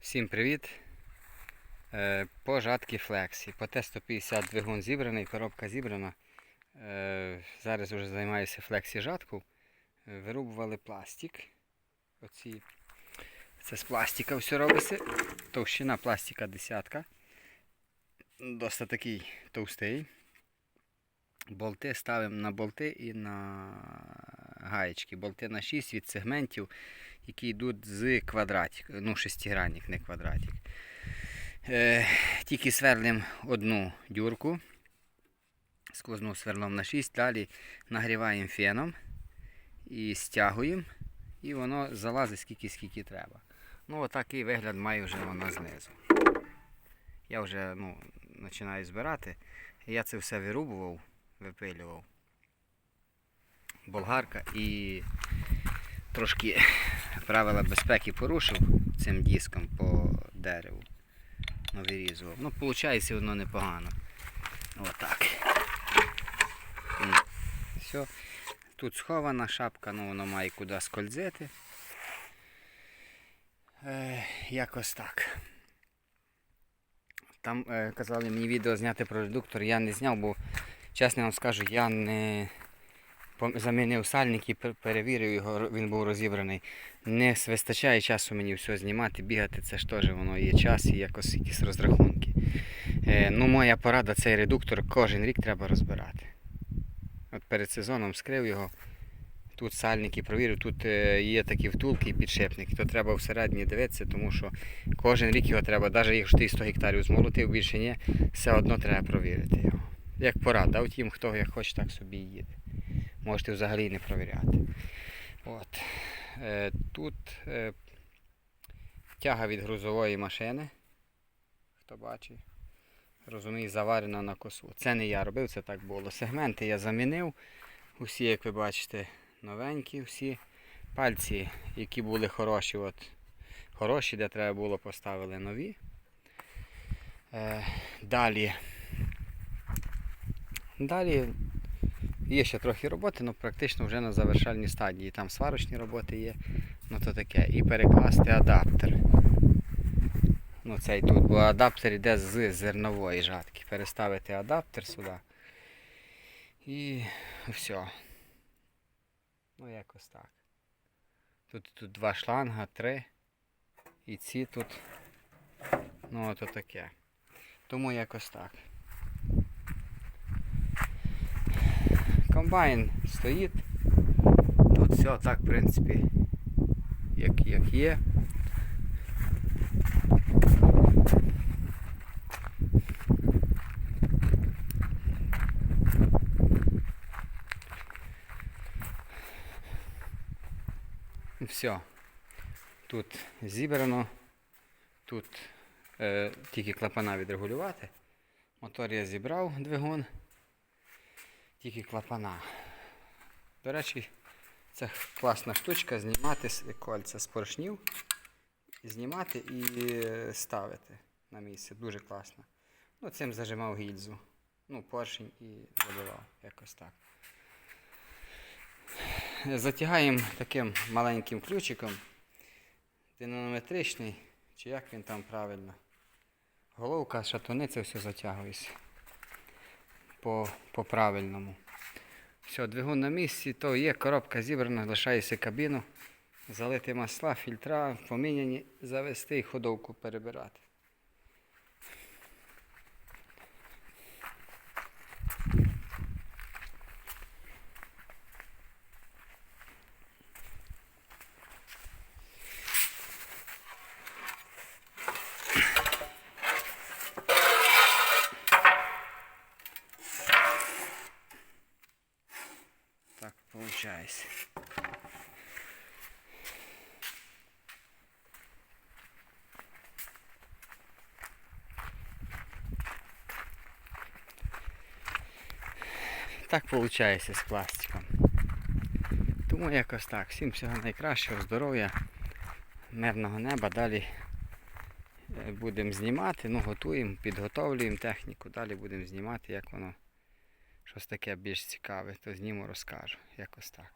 Всім привіт! Е, По жатки флексі. По Т-150 двигун зібраний, коробка зібрана. Е, Зараз вже займаюся флексі жатку. Е, Вирубували пластик. Оці. Це з пластика все робиться. Товщина пластика десятка. Досить такий товстий. Болти ставимо на болти і на гаєчки. Болти на 6 від сегментів, які йдуть з квадратик. Ну, шестигранник, не квадратик. Е, тільки сверлимо одну дюрку. Сквозну сверлом на 6, далі нагріваємо феном і стягуємо. І воно залазить скільки скільки треба. Ну, отакий вигляд має вже воно знизу. Я вже ну, починаю збирати. Я це все вирубував, випилював. Болгарка і трошки правила безпеки порушив цим диском по дереву. Ну, вирізував. Ну, виходить воно непогано. Отак. Все. Тут схована шапка, ну воно має куди скользити. Е, якось так. Там е, казали мені відео зняти про редуктор, я не зняв, бо чесно вам скажу, я не замінив сальник і перевірив його, він був розібраний. Не вистачає часу мені все знімати, бігати, це ж теж воно є час і якось якісь розрахунки. Е, ну, моя порада, цей редуктор кожен рік треба розбирати. От перед сезоном скрив його. Тут сальники провірив, тут е, є такі втулки і підшипники, то треба всередині дивитися, тому що кожен рік його треба, навіть якщо ти 100 гектарів змолотив, більше ні, все одно треба провірити його. Як порада, а втім, хто як хоче, так собі їде. Можете взагалі не провіряти. От. Е, тут е, тяга від грузової машини. Хто бачить, розуміє, заварена на косу. Це не я робив, це так було. Сегменти я замінив. Усі, як ви бачите, новенькі всі. Пальці, які були хороші, от, хороші, де треба було, поставили нові. Е, далі. Далі є ще трохи роботи, але практично вже на завершальній стадії. Там сварочні роботи є, ну то таке. І перекласти адаптер. Ну цей тут, бо адаптер йде з зернової жатки. Переставити адаптер сюди. І все. Ну якось так. Тут, тут два шланга, три. І ці тут. Ну ото таке. Тому якось так. Комбайн стоїть. Тут все так, в принципі, як, як є. Все. Тут зібрано. Тут е, тільки клапана відрегулювати. Мотор я зібрав двигун. Тільки клапана. До речі, це класна штучка знімати кольця з поршнів. Знімати і е, ставити на місце. Дуже класно. Ну, цим зажимав гільзу. Ну, поршень і забивав. Якось так. Затягаємо таким маленьким ключиком. Динанометричний, чи як він там правильно. Головка, шатуни, це все затягується по, по правильному. Все, двигун на місці, то є, коробка зібрана, лишається кабіну. Залити масла, фільтра, поміняні, завести і ходовку перебирати. Получается. Так виходить з пластиком. Тому якось так. Всім всього найкращого, здоров'я, мирного неба. Далі е, будемо знімати, ну готуємо, підготовлюємо техніку, далі будемо знімати, як воно щось таке більш цікаве, то зніму розкажу. Якось так.